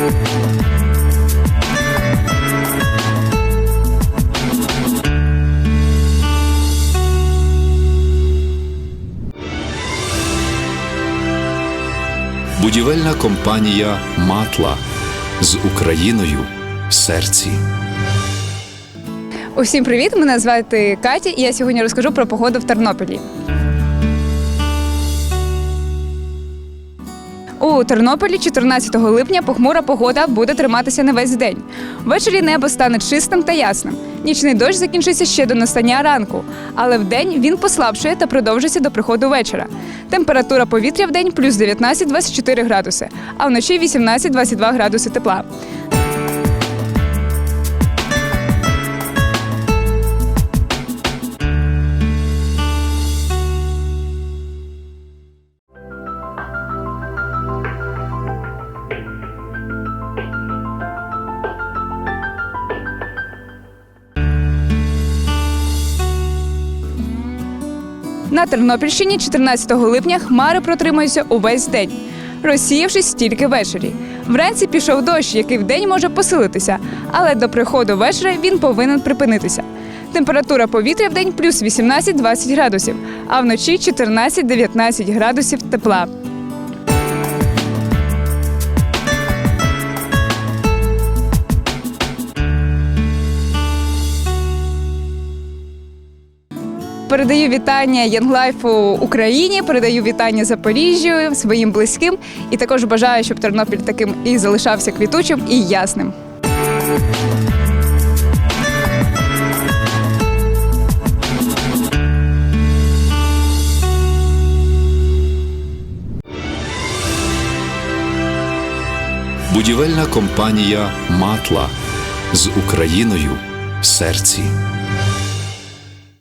Будівельна компанія Матла з Україною в серці. Усім привіт! Мене звати Катя, і я сьогодні розкажу про погоду в Тернополі. У Тернополі 14 липня похмура погода буде триматися не весь день. Ввечері небо стане чистим та ясним. Нічний дощ закінчиться ще до настання ранку, але вдень він послабшує та продовжиться до приходу вечора. Температура повітря в день плюс 19-24 градуси, а вночі 18-22 градуси тепла. На Тернопільщині 14 липня хмари протримаються увесь день, розсіявшись тільки ввечері. Вранці пішов дощ, який вдень може посилитися, але до приходу вечора він повинен припинитися. Температура повітря в день плюс 18-20 градусів, а вночі 14-19 градусів тепла. Передаю вітання Янглайфу Україні, передаю вітання Запоріжжю своїм близьким і також бажаю, щоб Тернопіль таким і залишався квітучим і ясним. Будівельна компанія Матла з Україною в серці.